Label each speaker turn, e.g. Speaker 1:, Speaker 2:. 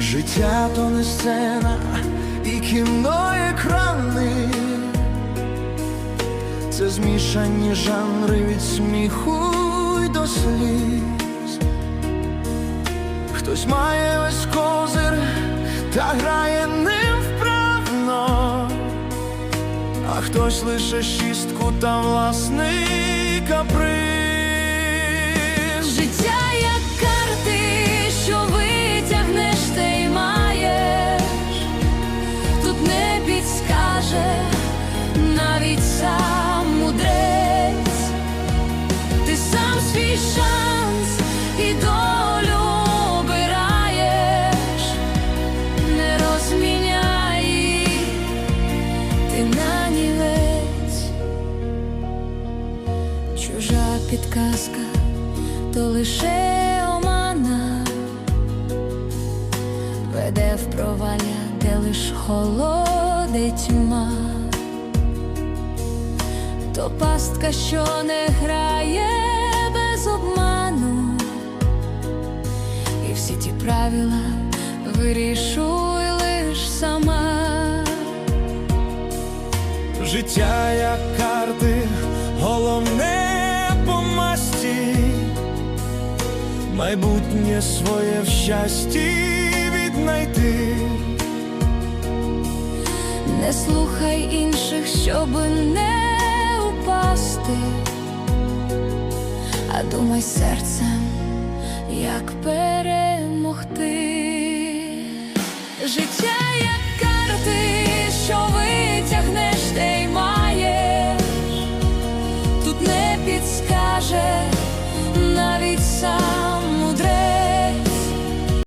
Speaker 1: Життя то не сцена і кіно екрани, це змішані жанри від сміху й до сліз. Хтось має весь козир та грає ним вправно, а хтось лише шістку та власний каприз.
Speaker 2: Життя не підскаже навіть сам мудрець. Ти сам свій шанс і долю обираєш, не розміняй, ти нанівець. Чужа підказка то лише веде в провалля, де лиш холодить тьма, то пастка, що не грає без обману, і всі ті правила вирішуй лиш сама.
Speaker 1: Життя як карти, головне по масті, майбутнє своє в щасті знайти.
Speaker 2: Не слухай інших, щоб не упасти, а думай серцем, як перемогти. Життя як карти, що витягнеш, те й маєш, тут не підскаже навіть сам.